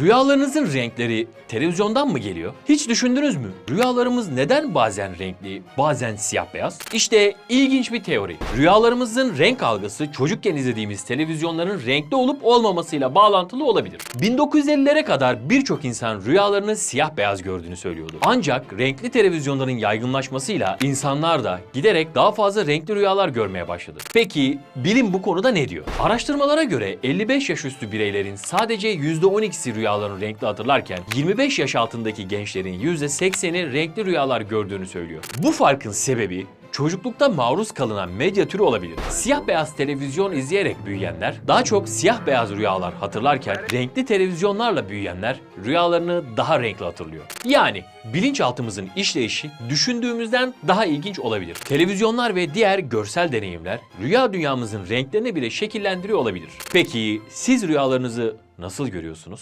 Rüyalarınızın renkleri televizyondan mı geliyor? Hiç düşündünüz mü? Rüyalarımız neden bazen renkli, bazen siyah beyaz? İşte ilginç bir teori. Rüyalarımızın renk algısı çocukken izlediğimiz televizyonların renkli olup olmamasıyla bağlantılı olabilir. 1950'lere kadar birçok insan rüyalarını siyah beyaz gördüğünü söylüyordu. Ancak renkli televizyonların yaygınlaşmasıyla insanlar da giderek daha fazla renkli rüyalar görmeye başladı. Peki bilim bu konuda ne diyor? Araştırmalara göre 55 yaş üstü bireylerin sadece %12'si rüyalarını renkli hatırlarken 25 yaş altındaki gençlerin %80'i renkli rüyalar gördüğünü söylüyor. Bu farkın sebebi çocuklukta maruz kalınan medya türü olabilir. Siyah beyaz televizyon izleyerek büyüyenler daha çok siyah beyaz rüyalar hatırlarken renkli televizyonlarla büyüyenler rüyalarını daha renkli hatırlıyor. Yani bilinçaltımızın işleyişi düşündüğümüzden daha ilginç olabilir. Televizyonlar ve diğer görsel deneyimler rüya dünyamızın renklerini bile şekillendiriyor olabilir. Peki siz rüyalarınızı nasıl görüyorsunuz?